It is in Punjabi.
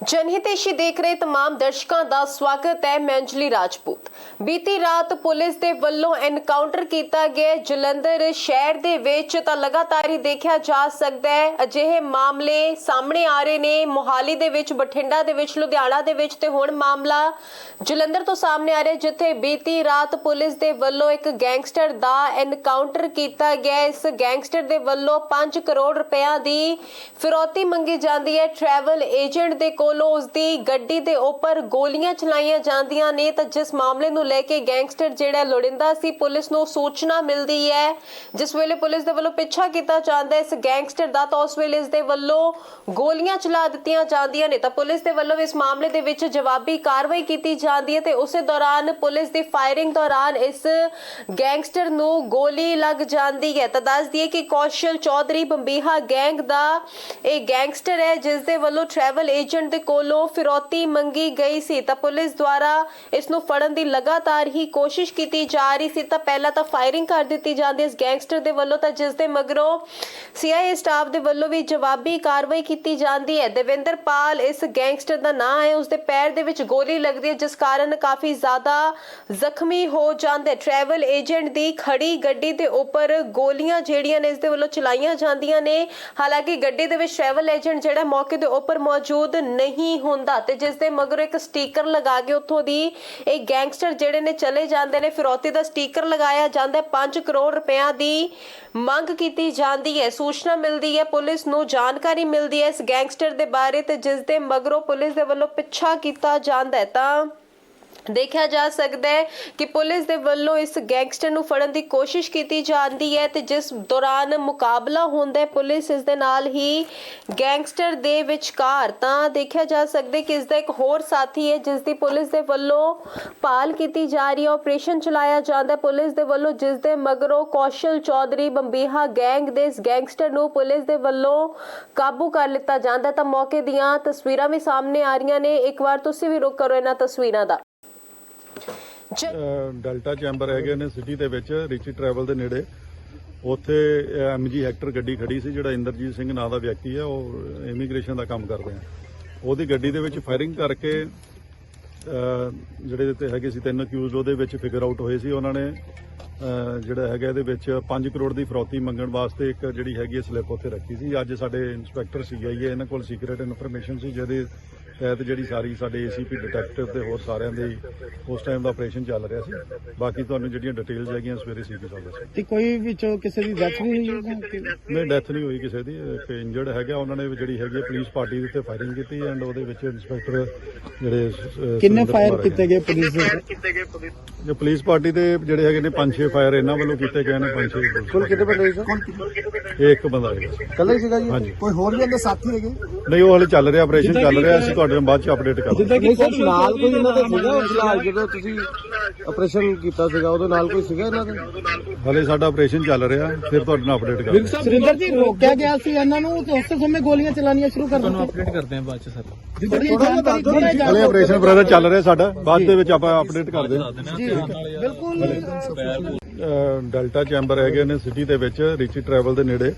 ਜਨਹਿਤੇਸ਼ੀ ਦੇਖ ਰਹੇ तमाम ਦਰਸ਼ਕਾਂ ਦਾ ਸਵਾਗਤ ਹੈ ਮੈਂ ਅੰਜਲੀ ਰਾਜਪੂਤ ਬੀਤੀ ਰਾਤ ਪੁਲਿਸ ਦੇ ਵੱਲੋਂ ਐਨਕਾਊਂਟਰ ਕੀਤਾ ਗਿਆ ਜਲੰਧਰ ਸ਼ਹਿਰ ਦੇ ਵਿੱਚ ਤਾਂ ਲਗਾਤਾਰ ਹੀ ਦੇਖਿਆ ਜਾ ਸਕਦਾ ਹੈ ਅਜਿਹੇ ਮਾਮਲੇ ਸਾਹਮਣੇ ਆ ਰਹੇ ਨੇ ਮੋਹਾਲੀ ਦੇ ਵਿੱਚ ਬਠਿੰਡਾ ਦੇ ਵਿੱਚ ਲੁਧਿਆਣਾ ਦੇ ਵਿੱਚ ਤੇ ਹੁਣ ਮਾਮਲਾ ਜਲੰਧਰ ਤੋਂ ਸਾਹਮਣੇ ਆ ਰਿਹਾ ਜਿੱਥੇ ਬੀਤੀ ਰਾਤ ਪੁਲਿਸ ਦੇ ਵੱਲੋਂ ਇੱਕ ਗੈਂਗਸਟਰ ਦਾ ਐਨਕਾਊਂਟਰ ਕੀਤਾ ਗਿਆ ਇਸ ਗੈਂਗਸਟਰ ਦੇ ਵੱਲੋਂ 5 ਕਰੋੜ ਰੁਪਏ ਦੀ ਫਿਰੌਤੀ ਮੰਗੀ ਜਾਂਦੀ ਹੈ ਟਰੈਵਲ ਏਜੰਟ ਦੇ ਕੋਲੋਂ ਉਸ ਦੀ ਗੱਡੀ ਦੇ ਉੱਪਰ ਗੋਲੀਆਂ ਚਲਾਈਆਂ ਜਾਂਦੀਆਂ ਨੇ ਤਾਂ ਜਿਸ ਮਾਮਲੇ ਨੂੰ ਲੈ ਕੇ ਗੈਂਗਸਟਰ ਜਿਹੜਾ ਲੋੜਿੰਦਾ ਸੀ, ਪੁਲਿਸ ਨੂੰ ਸੂਚਨਾ ਮਿਲਦੀ ਹੈ। ਜਿਸ ਵੇਲੇ ਪੁਲਿਸ ਦੇ ਵੱਲੋਂ ਪਿੱਛਾ ਕੀਤਾ ਜਾਂਦਾ, ਇਸ ਗੈਂਗਸਟਰ ਦਾ ਤਾਂ ਉਸ ਵੇਲੇ ਇਸ ਦੇ ਵੱਲੋਂ ਗੋਲੀਆਂ ਚਲਾ ਦਿੱਤੀਆਂ ਜਾਂਦੀਆਂ ਨੇ ਤਾਂ ਪੁਲਿਸ ਦੇ ਵੱਲੋਂ ਇਸ ਮਾਮਲੇ ਦੇ ਵਿੱਚ ਜਵਾਬੀ ਕਾਰਵਾਈ ਕੀਤੀ ਜਾਂਦੀ ਹੈ ਤੇ ਉਸੇ ਦੌਰਾਨ ਪੁਲਿਸ ਦੀ ਫਾਇਰਿੰਗ ਦੌਰਾਨ ਇਸ ਗੈਂਗਸਟਰ ਨੂੰ ਗੋਲੀ ਲੱਗ ਜਾਂਦੀ ਹੈ। ਤਾਂ ਦੱਸ ਦਈਏ ਕਿ ਕੌਸ਼ਲ ਚੌਧਰੀ ਬੰਬੀਹਾ ਗੈਂਗ ਦਾ ਇਹ ਗੈਂਗਸਟਰ ਹੈ, ਜਿਸ ਦੇ ਵੱਲੋਂ ਟਰੈਵਲ ਏਜੰਟ ਦੇ ਕੋਲੋਂ ਫਿਰੌਤੀ ਮੰਗੀ ਗਈ ਸੀ ਤਾਂ ਪੁਲਿਸ ਦੁਆਰਾ ਇਸ ਨੂੰ ਫੜਨ ਦੀ ਲਗਾਤਾਰ ਹੀ ਕੋਸ਼ਿਸ਼ ਕੀਤੀ ਜਾ ਰਹੀ ਸੀ ਤਾਂ ਪਹਿਲਾਂ ਤਾਂ ਫਾਇਰਿੰਗ ਕਰ ਦਿੱਤੀ ਜਾਂਦੀ, ਇਸ ਗੈਂਗਸਟਰ ਦੇ ਵੱਲੋਂ ਤਾਂ ਜਿਸ ਦੇ ਮਗਰੋਂ ਸੀਆਈਏ ਸਟਾਫ ਦੇ ਵੱਲੋਂ ਵੀ ਜਵਾਬੀ ਕਾਰਵਾਈ ਕੀਤੀ ਜਾਂਦੀ ਹੈ। ਦੇਵਿੰਦਰ ਪਾਲ ਇਸ ਗੈਂਗਸਟਰ ਦਾ ਨਾਮ ਹੈ ਉਸ ਦੇ ਪੈਰ ਦੇ ਵਿੱਚ ਗੋਲੀ ਲੱਗਦੀ ਹੈ, ਜਿਸ ਕਾਰਨ ਕਾਫੀ ਜ਼ਿਆਦਾ ਜ਼ਖਮੀ ਹੋ ਜਾਂਦਾ ਟਰੈਵਲ ਏਜੰਟ ਦੀ ਖੜੀ ਗੱਡੀ ਦੇ ਉੱਪਰ ਗੋਲੀਆਂ ਜਿਹੜੀਆਂ ਨੇ, ਇਸ ਦੇ ਵੱਲੋਂ ਚਲਾਈਆਂ ਜਾਂਦੀਆਂ ਨੇ। ਹਾਲਾਂਕਿ ਗੱਡੀ ਦੇ ਵਿੱਚ ਟਰੈਵਲ ਏਜੰਟ ਜਿਹੜਾ ਮੌਕੇ ਦੇ ਉੱਪਰ ਮੌਜੂਦ ਨਹੀਂ ਹੁੰਦਾ ਤੇ ਜਿਸ ਦੇ ਮਗਰ ਇੱਕ ਸਟicker ਲਗਾ ਕੇ ਉੱਥੋਂ ਦੀ ਇਹ ਗੈਂਗਸਟਰ ਜਿਹੜੇ ਨੇ ਚਲੇ ਜਾਂਦੇ ਨੇ, ਫਿਰੌਤੀ ਦਾ ਸਟicker ਲਗਾਇਆ ਜਾਂਦਾ ਹੈ 5 ਕਰੋੜ ਰੁਪਿਆਂ ਦੀ ਮੰਗ ਕੀਤੀ ਜਾਂਦੀ ਹੈ। ਸੂਚਨਾ ਮਿਲਦੀ ਹੈ, ਪੁਲਿਸ ਨੂੰ ਜਾਣਕਾਰੀ ਮਿਲਦੀ ਹੈ ਇਸ ਗੈਂਗਸਟਰ ਦੇ ਬਾਰੇ ਤੇ ਜਿਸ ਦੇ ਮਗਰੋਂ ਪੁਲਿਸ ਦੇ ਵੱਲੋਂ ਪਿੱਛਾ ਕੀਤਾ ਜਾਂਦਾ ਹੈ ਤਾਂ ਦੇਖਿਆ ਜਾ ਸਕਦਾ ਹੈ ਕਿ ਪੁਲਿਸ ਦੇ ਵੱਲੋਂ ਇਸ ਗੈਂਗਸਟਰ ਨੂੰ ਫੜਨ ਦੀ ਕੋਸ਼ਿਸ਼ ਕੀਤੀ ਜਾਂਦੀ ਹੈ ਤੇ ਜਿਸ ਦੌਰਾਨ ਮੁਕਾਬਲਾ ਹੁੰਦਾ ਹੈ, ਪੁਲਿਸ ਇਸ ਦੇ ਨਾਲ ਹੀ ਗੈਂਗਸਟਰ ਦੇ ਵਿਚਕਾਰ ਤਾਂ ਦੇਖਿਆ ਜਾ ਸਕਦਾ ਕਿ ਇਸ ਦਾ ਇੱਕ ਹੋਰ ਸਾਥੀ ਹੈ, ਜਿਸ ਦੀ ਪੁਲਿਸ ਦੇ ਵੱਲੋਂ ਭਾਲ ਕੀਤੀ ਜਾ ਰਹੀ ਹੈ, ਆਪਰੇਸ਼ਨ ਚਲਾਇਆ ਜਾਂਦਾ ਹੈ। ਪੁਲਿਸ ਦੇ ਵੱਲੋਂ ਜਿਸ ਦੇ ਮਗਰੋਂ ਕੌਸ਼ਲ ਚੌਧਰੀ ਬੰਬੀਹਾ ਗੈਂਗ ਦੇ ਇਸ ਗੈਂਗਸਟਰ ਨੂੰ ਪੁਲਿਸ ਦੇ ਵੱਲੋਂ ਕਾਬੂ ਕਰ ਲਿੱਤਾ ਜਾਂਦਾ ਤਾਂ ਮੌਕੇ ਦੀਆਂ ਤਸਵੀਰਾਂ ਵੀ ਸਾਹਮਣੇ ਆ ਰਹੀਆਂ ਨੇ। ਇੱਕ ਵਾਰ ਤੁਸੀਂ ਵੀ ਰੁਕ ਕਰੋ ਇਹਨਾਂ ਤਸਵੀਰਾਂ ਦਾ। ਡੈਲਟਾ ਚੈਂਬਰ ਹੈਗੇ ਨੇ ਸਿਟੀ ਦੇ ਵਿੱਚ, ਰਿਚੀ ਟਰੈਵਲ ਦੇ ਨੇੜੇ। ਉੱਥੇ ਐਮਜੀ ਹੈਕਟਰ ਗੱਡੀ ਖੜੀ ਸੀ, ਜਿਹੜਾ ਇੰਦਰਜੀਤ ਸਿੰਘ ਨਾਂ ਦਾ ਵਿਅਕਤੀ ਹੈ ਉਹ ਇਮੀਗ੍ਰੇਸ਼ਨ ਦਾ ਕੰਮ ਕਰਦੇ ਆ। ਉਹਦੀ ਗੱਡੀ ਦੇ ਵਿੱਚ ਫਾਇਰਿੰਗ ਕਰਕੇ ਜਿਹੜੇ ਇਹਦੇ ਹੈਗੇ ਸੀ ਤਿੰਨ ਅਕਿਊਜ਼ ਉਹਦੇ ਵਿੱਚ ਫਿਗਰ ਆਊਟ ਹੋਏ ਸੀ। ਉਹਨਾਂ ਨੇ ਜਿਹੜਾ ਹੈਗਾ ਇਹਦੇ ਵਿੱਚ 5 ਕਰੋੜ ਦੀ ਫਰੌਤੀ ਮੰਗਣ ਵਾਸਤੇ ਇੱਕ ਜਿਹੜੀ ਹੈਗੀ ਸਲਿੱਪ ਉੱਥੇ ਰੱਖੀ ਸੀ। ਅੱਜ ਸਾਡੇ ਇੰਸਪੈਕਟਰ ਸੀਆਈਏ ਇਹਨਾਂ ਕੋਲ ਸੀਕ੍ਰੀਟ ਇਨਫੋਰਮੇਸ਼ਨ ਸੀ, ਜਿਹਦੇ ਤਹਿਤ ਜਿਹੜੀ ਸਾਰੀ ਸਾਡੇ ਏਸੀਪੀ ਡਿਟੈਕਟਿਵ ਤੇ ਹੋਰ ਸਾਰਿਆਂ ਦੇ ਉਸ ਟਾਈਮ ਦਾ ਆਪਰੇਸ਼ਨ ਚੱਲ ਰਿਹਾ ਸੀ। ਬਾਕੀ ਤੁਹਾਨੂੰ ਜਿਹੜੀਆਂ ਡਿਟੇਲਸ ਹੈਗੀਆਂ ਸਵੇਰੇ ਸੀਪੀ ਸਾਹਿਬ ਦੱਸੋ। ਤੇ ਕੋਈ ਵਿੱਚੋਂ ਕਿਸੇ ਦੀ ਡੈਥ ਵੀ ਹੋਈ ਨਹੀਂ ਡੈਥ ਨਹੀਂ ਹੋਈ ਕਿਸੇ ਦੀ। ਇੰਜਰਡ ਹੈਗਾ ਉਹਨਾਂ ਨੇ ਜਿਹੜੀ ਹੈਗੀ ਹੈ ਪੁਲਿਸ ਪਾਰਟੀ ਦੇ ਉੱਤੇ ਫਾਇਰਿੰਗ ਕੀਤੀ ਐਂਡ ਉਹਦੇ ਵਿੱਚ ਇੰਸਪੈਕਟਰ ਜਿਹੜੇ ਕਿੰਨੇ ਫਾਇਰ ਕੀਤੇ ਗਏ ਪੁਲਿਸ ਦੇ। ਜੋ ਪੁਲਿਸ ਪਾਰਟੀ ਦੇ ਜਿਹੜੇ ਹੈਗੇ ਨੇ 5-6 ਫਾਇਰ ਇਹਨਾਂ ਵੱਲੋਂ ਕੀਤੇ ਗਏ ਨੇ 5-6 ਕੁੱਲ ਕਿੰਨੇ ਬੰਦੇ ਸੀ? ਇਹ ਇੱਕ ਬੰਦਾ ਹੈਗਾ ਕੱਲਾ ਹੀ ਸੀਗਾ ਜੀ? ਹਾਂਜੀ। ਕੋਈ ਹੋਰ ਵੀ ਇਹਦੇ ਸਾਥੀ ਹੈਗੇ? ਨਹੀਂ ਉਹ ਹਲੇ ਚੱਲ ਰਿਹਾ ਆਪਰੇਸ਼ਨ ਚੱਲ ਰਿਹਾ ਅਸੀਂ ਤੁਹਾਡੇ ਨਾਲ ਬਾਅਦ ਚ ਅਪਡੇਟ ਕਰਾਂਗੇ। ਨਹੀਂ ਸਰ ਨਾਲ ਕੋਈ ਇਹਨਾਂ ਦਾ ਸੀਗਾ ਫਿਲਹਾਲ ਜਦੋਂ ਤੁਸੀਂ ਆਪਰੇਸ਼ਨ ਕੀਤਾ ਸੀਗਾ ਉਹਦੇ ਨਾਲ ਕੋਈ ਸੀਗਾ ਇਹਨਾਂ ਦੇ? ਹਲੇ ਸਾਡਾ ਆਪਰੇਸ਼ਨ ਚੱਲ ਰਿਹਾ ਫਿਰ ਤੁਹਾਡੇ ਨਾਲ ਅਪਡੇਟ ਕਰਾਂਗੇ। ਸੁਰਿੰਦਰ ਜੀ ਰੋਕਿਆ ਗਿਆ ਸੀ ਇਹਨਾਂ ਨੂੰ ਤੇ ਉਸੇ ਸਮੇਂ ਗੋਲੀਆਂ ਚਲਾਉਣੀਆਂ ਸ਼ੁਰੂ ਕਰ ਦਿੱਤੀਆਂ। ਅਪਡੇਟ ਕਰਦੇ ਹਾਂ ਬਾਅਦ ਚ ਸਰ। ਹਲੇ ਆਪਰੇਸ਼ਨ ਬ੍ਰਦਰ ਚੱਲ ਰਿਹਾ ਸਾਡਾ ਬਾਅਦ ਦੇ ਵਿੱਚ ਆਪਾਂ ਅਪਡੇਟ ਕਰਦੇ ਹਾਂ। ਬਿਲਕੁਲ। ਡੈਲਟਾ ਚੈਂਬਰ ਹੈਗੇ ਨੇ ਸਿਟੀ ਦੇ ਵਿੱਚ ਰਿਚੀ ਟਰੈਵਲ ਦੇ ਨੇੜੇ।